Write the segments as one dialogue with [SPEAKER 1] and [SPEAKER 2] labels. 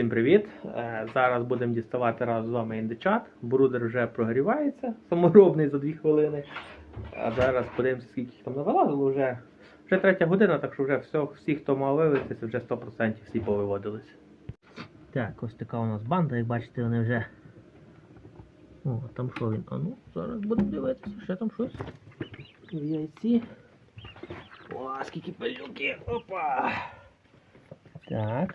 [SPEAKER 1] Всім привіт! Е, Зараз будемо діставати разом з вами індичат. Брудер вже прогрівається, саморобний за 2 хвилини. А зараз подивимося, скільки їх там навилазило. Вже, вже третя година, так що вже все, всі, хто мав вивезтися, вже 100% всі повиводилися. Так, ось така у нас банда, як бачите, вони вже. О, там що він? А ну, зараз будемо дивитися, ще там щось. В яйці. О, скільки пилюки! Опа! Так.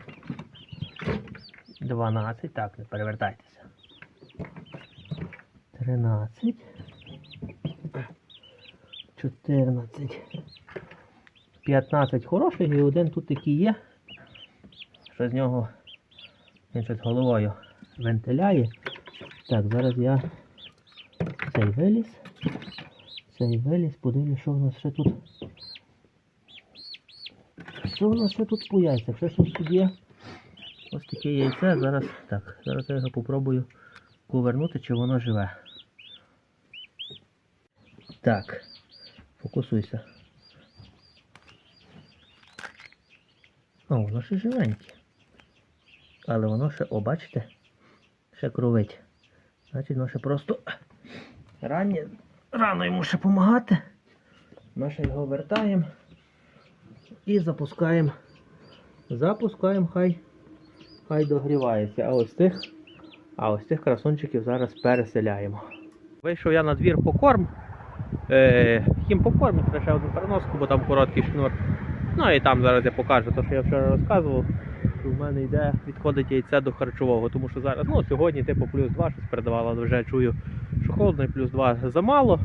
[SPEAKER 1] Дванадцять. Так, не перевертайтеся. Тринадцять. Чотирнадцять. П'ятнадцять хороших і один тут такий є. Що з нього він щось головою вентиляє. Так, зараз я цей виліз. Цей виліз, подивлюсь, що в нас ще тут. Що в нас ще тут по яйцях? Що щось тут є? Ось таке яйце. Зараз так, зараз я його попробую повернути, чи воно живе. Так, фокусуйся. О, воно ще живеньке. Але воно ще, о, бачите, ще кровить. Значить, воно ще просто раннє. Рано йому ще допомагати. Ми ще його вертаємо і запускаємо. Запускаємо, хай хай догрівається. А ось тих, а ось тих красунчиків зараз переселяємо. Вийшов я на двір по корм. Е, їм по корм, ще одну переноску, бо там короткий шнур. Ну і там зараз я покажу те, що я вчора розказував. що В мене йде, відходить яйце до харчового, тому що зараз, ну сьогодні типу плюс 2 щось передавала, вже чую, що холодно і плюс 2 замало.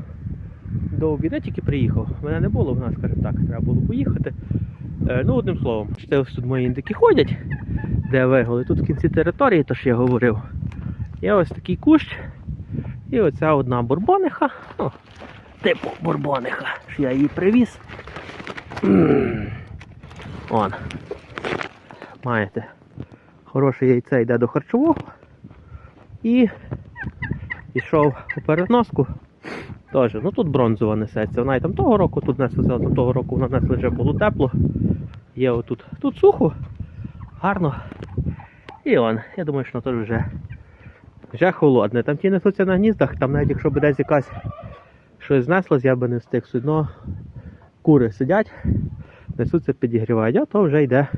[SPEAKER 1] До обіду тільки приїхав. Мене не було в нас, скажімо так, треба було поїхати. Е, ну, одним словом, тут мої індики ходять, де виголи. Тут в кінці території, то що я говорив. Є ось такий кущ. І оця одна бурбониха. Ну, типу бурбониха. що Я її привіз. М. Он. Маєте. Хороше яйце йде до харчового. І пішов у переноску. Теж, ну тут бронзова несеться. Вона і там того року тут несли, але того року вона несли вже було тепло. Є отут. Тут сухо, гарно. І он, я думаю, що теж вже, вже холодне. Там ті несуться на гніздах, там навіть якщо б десь якась щось знеслось, я би не встиг все одно кури сидять, несуться, підігрівають, а то вже йде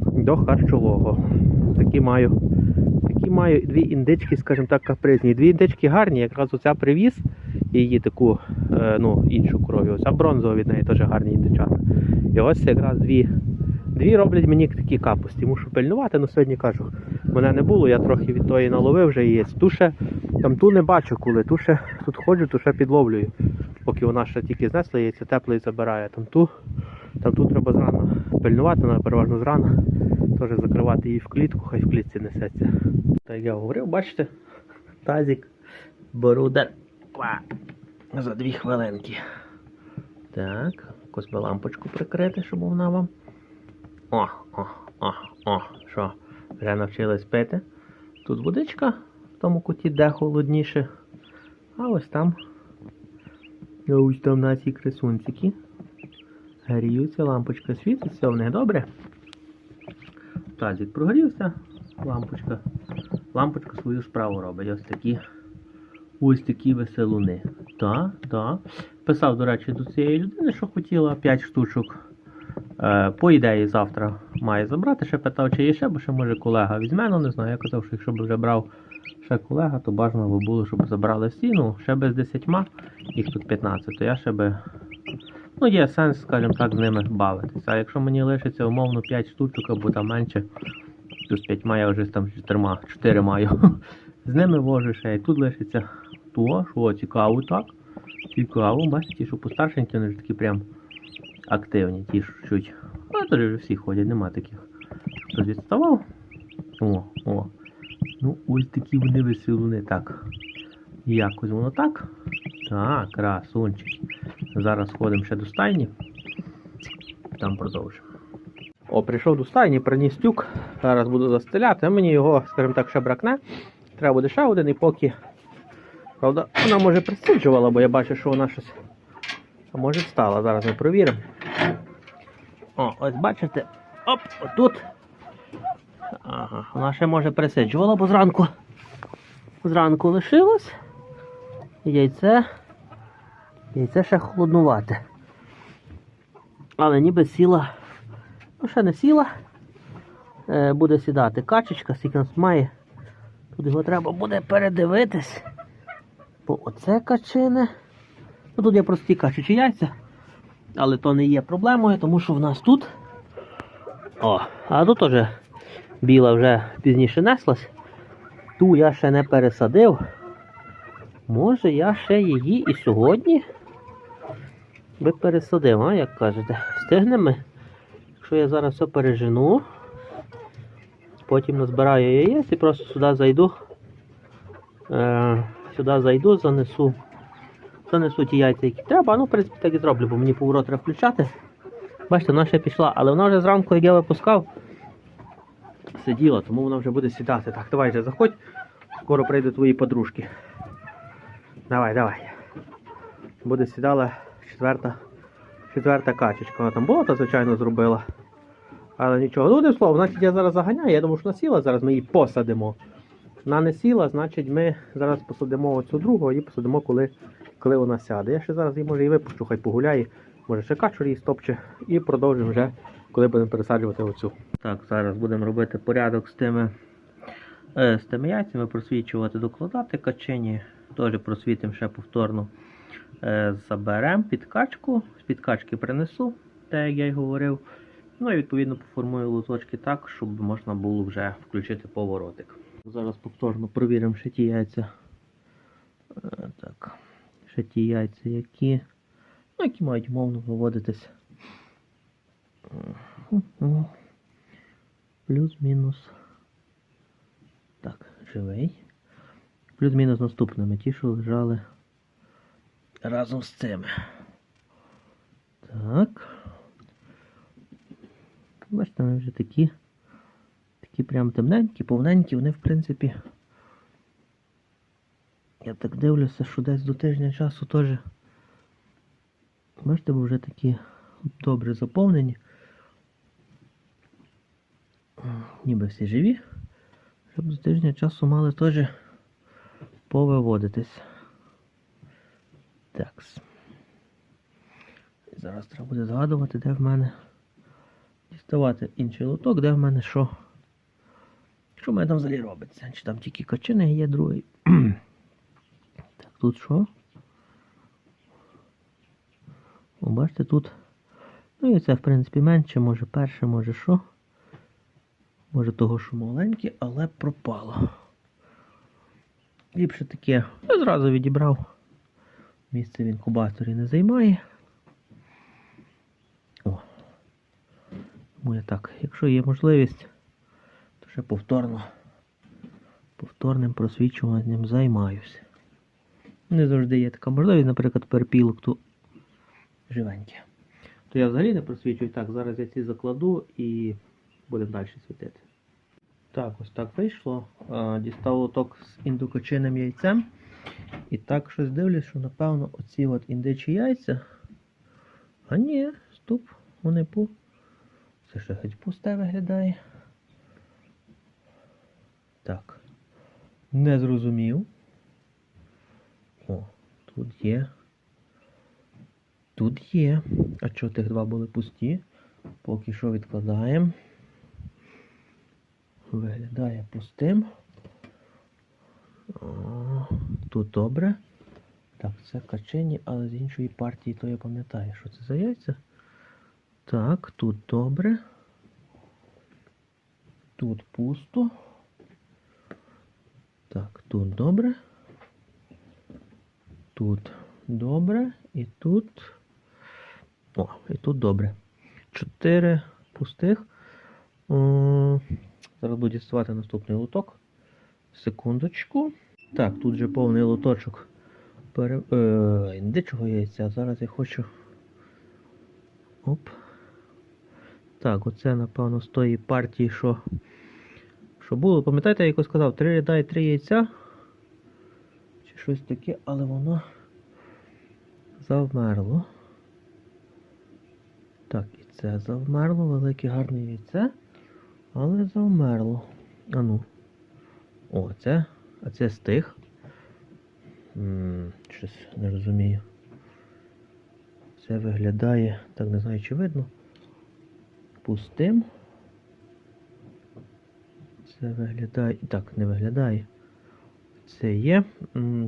[SPEAKER 1] до харчового. Такі маю. Такі маю дві індички, скажімо так, капризні. Дві індички гарні, якраз оця привіз її таку е, ну, іншу кров'ю. Оця бронзова від неї теж гарні індичата. І ось якраз дві. Дві роблять мені такі капусті. Мушу пильнувати, але сьогодні кажу, мене не було, я трохи від тої наловив вже яєць. Ту ще, там ту не бачу коли, ту ще тут ходжу, ту ще підловлюю. Поки вона ще тільки знесла яйця, тепле і забирає. Там ту, там ту треба зрано пильнувати, вона переважно зрано. Теж закривати її в клітку, хай в клітці несеться. Так я говорив, бачите, тазик, борудер. За дві хвилинки. Так, якось би лампочку прикрити, щоб вона вам. О, о, о, о, що? Вже навчились пити. Тут водичка в тому куті, де холодніше. А ось там. Ось там наші красунчики. Гріються, лампочка світиться, в них добре. Тазик прогрівся, лампочка. Лампочка свою справу робить. Ось такі. Ось такі веселуни. Так, так. Писав, до речі, до цієї людини, що хотіла 5 штучок. Е, по ідеї, завтра має забрати. Ще питав, чи є ще, бо ще може колега візьме, ну не знаю. Я казав, що якщо б вже брав ще колега, то бажано би було, щоб забрали всі. Ну, ще без 10, їх тут 15, то я ще би. Ну, є сенс, скажімо так, з ними бавитися. А якщо мені лишиться умовно 5 штучок або там менше, з 5 я вже там 4, 4 маю. З ними вожу ще і тут лишиться. То, що цікаво так. Цікаво, бачите, що постаршенькі, вони ж такі прям активні, ті, що чуть. Ну, вже всі ходять, нема таких хтось відставав. О, о. Ну, ось такі вони веселуни. Так. Якось воно так. Так, красунчик. Зараз ходимо ще до стайні. Там продовжимо. О, прийшов до стайні, приніс тюк. Зараз буду застеляти. А мені його, скажімо так, ще бракне. Треба буде ще один і поки. Правда, вона може присиджувала, бо я бачу, що вона щось. А може встала. Зараз ми провіримо. О, ось бачите. Оп, отут. Ага, вона ще може присиджувала, бо зранку. Зранку лишилось. Яйце. Яйце ще холоднувате. Але ніби сіла. Ну, ще не сіла. Е, буде сідати качечка, скільки нас має. Тут його треба буде передивитись. Бо оце качине. Ну тут є прості качачі яйця. Але то не є проблемою, тому що в нас тут. О, а тут теж біла вже пізніше неслась. Ту я ще не пересадив. Може я ще її і сьогодні би пересадив, а як кажете? Встигнемо? Якщо я зараз все пережену, потім назбираю яєць і просто сюди зайду. Е, сюди зайду, занесу. Занесу ті яйця, які треба. Ну, в принципі, так і зроблю, бо мені поворот треба включати. Бачите, вона ще пішла, але вона вже зранку, як я випускав, сиділа, тому вона вже буде сідати. Так, давай вже заходь. Скоро прийдуть твої подружки. Давай, давай. Буде сідала четверта, четверта качечка. Вона там болото, звичайно, зробила. Але нічого. Ну, одним словом, значить я зараз заганяю. Я думаю, що вона сіла, зараз ми її посадимо. Вона не сіла, значить ми зараз посадимо оцю другу, а її посадимо, коли, коли вона сяде. Я ще зараз її може і випущу, хай погуляє. Може ще качур її стопче і продовжимо вже, коли будемо пересаджувати оцю. Так, зараз будемо робити порядок з тими, е, з тими яйцями, просвічувати, докладати качині. Теж просвітимо ще повторно. Е, заберемо підкачку, з підкачки принесу, те, як я й говорив. Ну і відповідно поформую лоточки так, щоб можна було вже включити поворотик. Зараз повторно провіримо ще ті яйця. Е, Так, ще ті яйця, які, ну, які мають умовно виводитись. Плюс-мінус. Так, живий. Плюс-мінус наступними. Ті, що лежали разом з цими. Так. Бачите, вони вже такі. Такі прям темненькі, повненькі, вони в принципі. Я так дивлюся, що десь до тижня часу теж. Бачите, бо вже такі добре заповнені. Ніби всі живі. Щоб до тижня часу мали теж повиводитись. Такс. Зараз треба буде згадувати, де в мене діставати інший лоток, де в мене що. Що в мене там взагалі робиться? Чи там тільки качини є другий. Тут що? О, бачите, тут. Ну і це, в принципі, менше, може перше, може що. Може того, що маленьке, але пропало. Ліпше таке. Я зразу відібрав. Місце в інкубаторі не займає. О. Тому я так, якщо є можливість, то ще повторно повторним просвічуванням займаюся. Не завжди є така можливість, наприклад, перпілок тут живеньке. То я взагалі не просвічую. Так, зараз я ці закладу і будемо далі світити. Так, ось так вийшло. Дістав лоток з індукочинним яйцем. І так щось дивлюсь, що напевно оці от індичі яйця. А ні, стоп, вони по. Це ще хоч пусте виглядає. Так. Не зрозумів. О, тут є. Тут є. А чого тих два були пусті? Поки що відкладаємо. Виглядає пустим. О, тут добре. Так, це качені, але з іншої партії, то я пам'ятаю, що це за яйця. Так, тут добре. Тут пусто. Так, тут добре. Тут добре. І тут. О, і тут добре. Чотири пустих. Зараз буду діставати наступний лоток. Секундочку. Так, тут вже повний лоточок. Пере... Е, індичого яйця. Зараз я хочу. Оп. Так, оце, напевно, з тої партії, що. Що було. Пам'ятаєте, я якось сказав, три ряда і три яйця. Щось таке, але воно завмерло. Так, і це завмерло, велике гарне яйце. Але завмерло. А ну. О, це. А це стих. Щось не розумію. Це виглядає, так не знаю, чи видно. Пустим. Це виглядає. Так, не виглядає. Це є.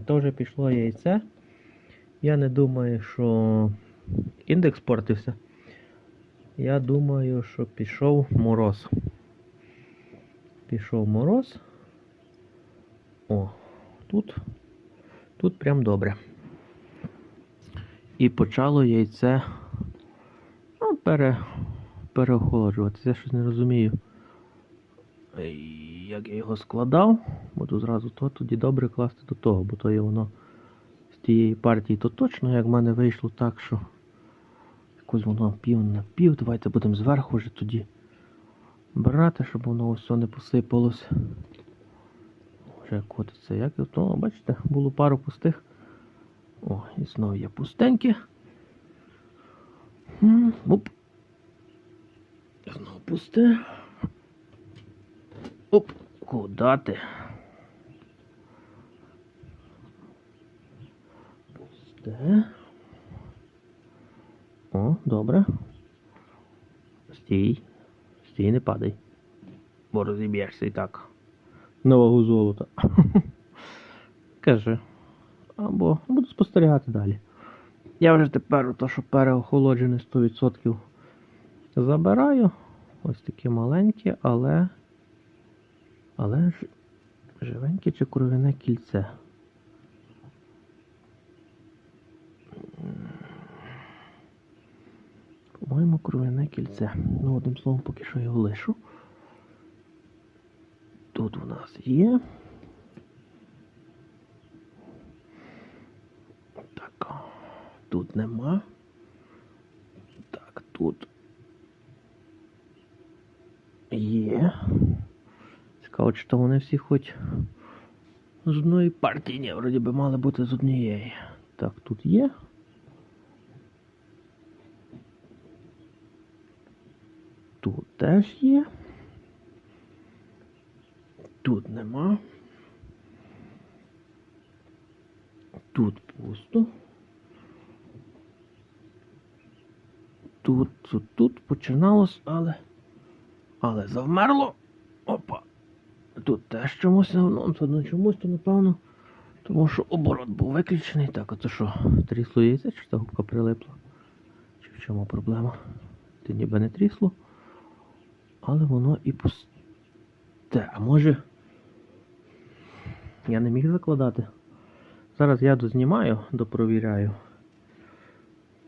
[SPEAKER 1] Теж пішло яйце. Я не думаю, що індекс портився. Я думаю, що пішов мороз. Пішов мороз. О, тут. Тут прям добре. І почало яйце ну, пере, переохолоджуватися. Я щось не розумію. Ей, Як я його складав, буду зразу то тоді добре класти до того, бо то є воно з тієї партії, то точно, як в мене вийшло так, що якось воно пів на пів. Давайте будемо зверху вже тоді брати, щоб воно все не посипалось. Вже котиться як і то, бачите, було пару пустих. О, і знову є пустенькі. Оп. Знову пусте. Оп, куда ти? Пусте. О, добре. Стій. Стій, не падай. Бо розіб'єшся і так. На золота. Каже. Або буду спостерігати далі. Я вже тепер то, що переохолоджене 100% забираю. Ось такі маленькі, але. Але ж живеньке чи кров'яне кільце. По-моєму, кров'яне кільце. Ну, одним словом, поки що його лишу. Тут у нас є. Так. Тут нема. Так, тут є. Цікаво, то вони всі хоч з одної партії, ні, вроді би мали бути з однієї. Так, тут є. Тут теж є. Тут нема. Тут пусто. Тут, тут, тут починалось, але. Але завмерло. Опа. Тут теж чомусь ну, то ну, чомусь, то напевно. Тому що оборот був виключений. Так, а що, трісло яйце, чи та губка прилипла? Чи в чому проблема? Ти ніби не трісло. Але воно і пусте. А може. Я не міг закладати. Зараз я дознімаю, допровіряю.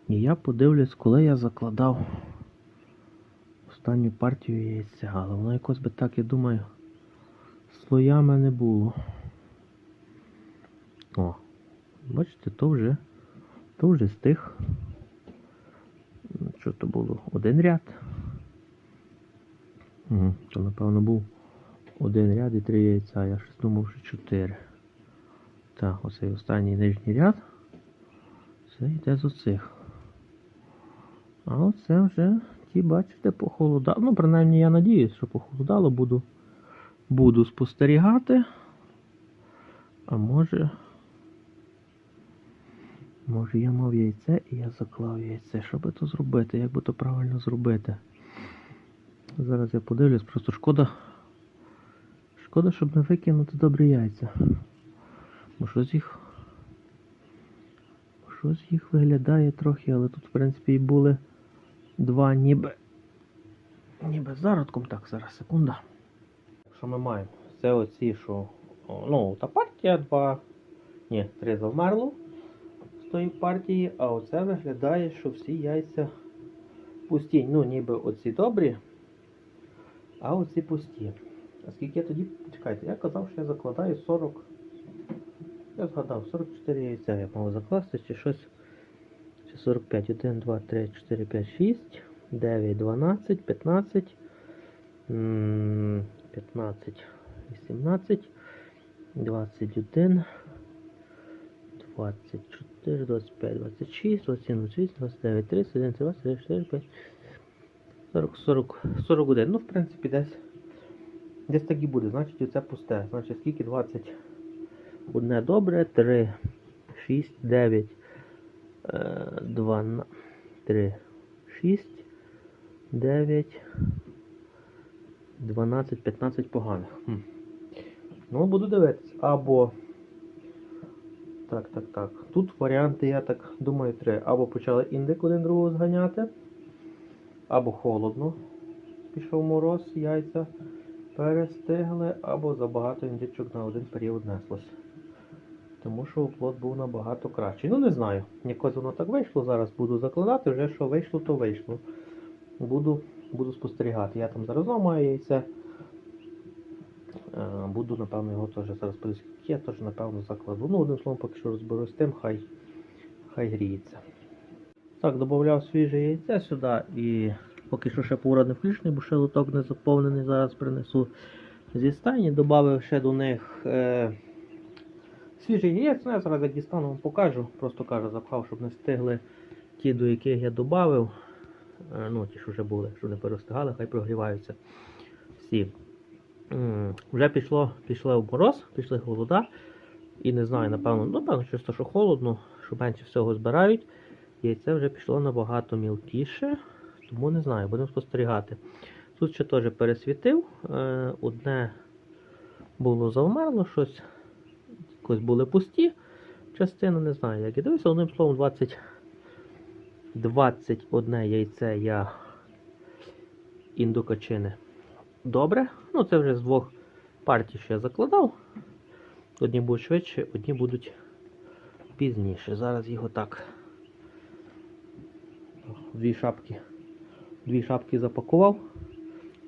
[SPEAKER 1] І я подивлюсь, коли я закладав останню партію яйця. Але воно якось би так, я думаю, слоями не було. О, бачите, то вже, то вже стих. Що то було? Один ряд. Угу, то напевно був один ряд і три яйця. Я щось думав, що чотири. Так, оцей останній нижній ряд. Це йде з оцих. А оце вже ті, бачите, похолодало. Ну, принаймні, я надіюсь, що похолодало, буду, буду спостерігати. А може. Може я мав яйце і я заклав яйце. Що би то зробити? Як би то правильно зробити? Зараз я подивлюсь, просто шкода. Шкода, щоб не викинути добрі яйця. Бо щось їх. Щось їх виглядає трохи, але тут, в принципі, і були два ніби. Ніби зародком. Так, зараз, секунда. Що ми маємо? Це оці, що. Ну, та партія два. Ні, три завмерло з тої партії, а оце виглядає, що всі яйця пусті. Ну, ніби оці добрі. А оці пусті. А скільки я тоді, чекайте, я казав, що я закладаю 40. Я згадав, 44 яйця я мав закласти, чи щось. Чи 45. 1, 2, 3, 4, 5, 6, 9, 12, 15, м, 15, 18, 21, 24, 25, 26, 27, 28, 29, 30, 31, 32, 34, 5, 40, 40, 41. Ну, в принципі, десь. Десь так і буде. Значить, оце пусте. Значить, скільки 20? Одне добре, 3, 6, 9, 2, 3, 6, 9, 12, 15 поганих. Хм. Ну, буду дивитися. Або. Так, так, так. Тут варіанти, я так думаю, три. Або почали індик один другого зганяти, або холодно. Пішов мороз, яйця перестигли, або забагато індичок на один період неслось. Тому що оплот був набагато кращий. Ну не знаю. Якось воно так вийшло. Зараз буду закладати, вже що вийшло, то вийшло. Буду, буду спостерігати. Я там зараз маю яйце. Е, Буду, напевно, його теж зараз подивлюсь. Я теж, напевно, закладу. Ну, одним словом, поки що розберусь тим, хай, хай гріється. Так, додав свіже яйце сюди і поки що ще поврад не включений, бо ще лоток не заповнений, зараз принесу зі стайні. Добавив ще до них е, свіжий яєць, ну я зараз як дістану вам покажу. Просто кажу, запхав, щоб не встигли ті, до яких я додав. Е, ну, ті, що вже були, що не перестигали, хай прогріваються всі. Вже пішло, в мороз, пішли холода. І не знаю, напевно, ну, напевно, чисто, що холодно, що менше всього збирають. Яйце вже пішло набагато мілкіше, тому не знаю, будемо спостерігати. Тут ще теж пересвітив. е, Одне було завмерло щось, якось були пусті. Частина не знаю, як і дивився, одним словом, 20, 21 яйце я індукачини. Добре. Ну, це вже з двох партій, що я закладав. Одні будуть швидше, одні будуть пізніше. Зараз його так. Дві шапки. Дві шапки запакував.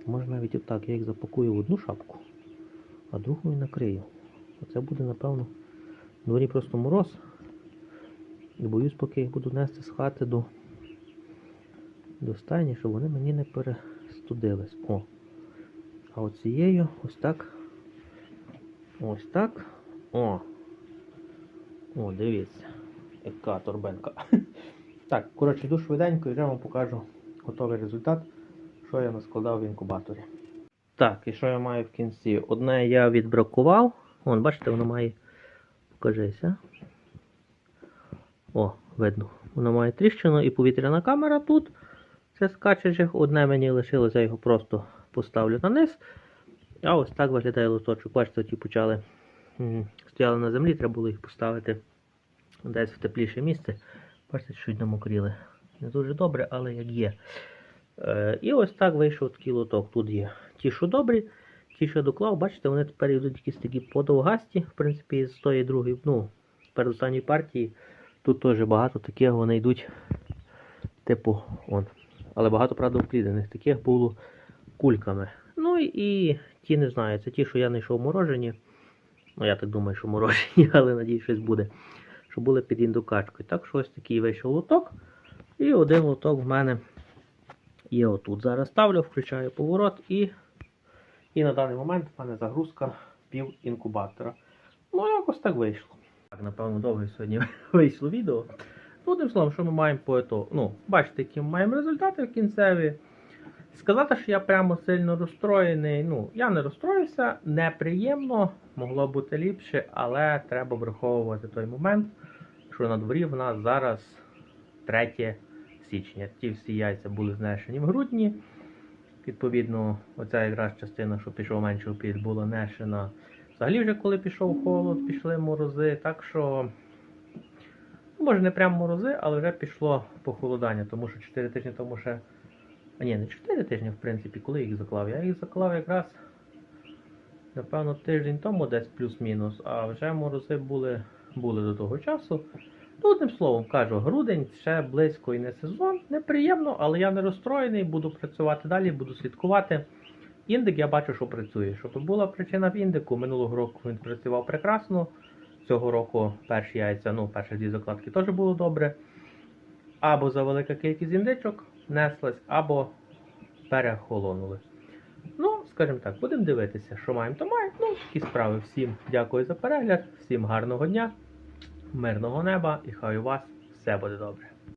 [SPEAKER 1] Можна навіть отак. Я їх запакую в одну шапку, а другу і накрию. Оце буде, напевно, дворі просто мороз. І боюсь, поки їх буду нести з хати до, до стайні, щоб вони мені не перестудились. О. А оцією ось так. Ось так. О. О, дивіться. Яка торбинка. Так, коротше, йду швиденько і вже вам покажу готовий результат, що я наскладав в інкубаторі. Так, і що я маю в кінці? Одне я відбракував. Вон, бачите, воно має. Покажися. О, видно. Воно має тріщину і повітряна камера тут. Це з. Одне мені лишилося, я його просто поставлю на низ. А ось так виглядає лоточок. Бачите, ті почали стояли на землі, треба було їх поставити десь в тепліше місце. Бачите, чуть намокріли. Не дуже добре, але як є. Е, і ось так вийшов такий лоток. Тут є ті, що добрі, ті, що доклав, бачите, вони тепер йдуть якісь такі подовгасті, в принципі, з тої другої, ну, перед останньої партії. Тут теж багато таких вони йдуть, типу, он. Але багато, правда, вплідених. Таких було кульками. Ну і ті не знаю, це ті, що я знайшов морожені. Ну, я так думаю, що морожені, але надіюсь, щось буде. Що були під індукачкою. Так що ось такий вийшов лоток. І один лоток в мене є отут. Зараз ставлю, включаю поворот і, і на даний момент в мене загрузка пів інкубатора. Ну, якось так вийшло. Так, напевно, довго сьогодні вийшло відео. Ну, одним словом, що ми маємо по ето. Ну, бачите, які ми маємо результати в кінцеві. Сказати, що я прямо сильно розстроєний. Ну, я не розстроївся, неприємно, могло бути ліпше, але треба враховувати той момент, що на дворі в нас зараз 3 січня. Ті всі яйця були знесені в грудні. Відповідно, оця якраз частина, що пішов менше опід, була нешена. Взагалі, вже коли пішов холод, пішли морози. Так що, ну, може, не прямо морози, але вже пішло похолодання, тому що 4 тижні тому ще. А ні, не 4 тижні, в принципі, коли їх заклав. Я їх заклав якраз, напевно, тиждень тому десь плюс-мінус, а вже морози були, були до того часу. Ну, одним словом, кажу, грудень ще близько і не сезон. Неприємно, але я не розстроєний, буду працювати далі, буду слідкувати. Індик я бачу, що працює. Щоб була причина в індику, минулого року він працював прекрасно. Цього року перші яйця, ну, перші дві закладки теж було добре. Або за велика кількість індичок неслась, або перехолонули. Ну, скажімо так, будемо дивитися, що маємо, то маємо. Ну, такі справи. Всім дякую за перегляд, всім гарного дня, мирного неба і хай у вас все буде добре.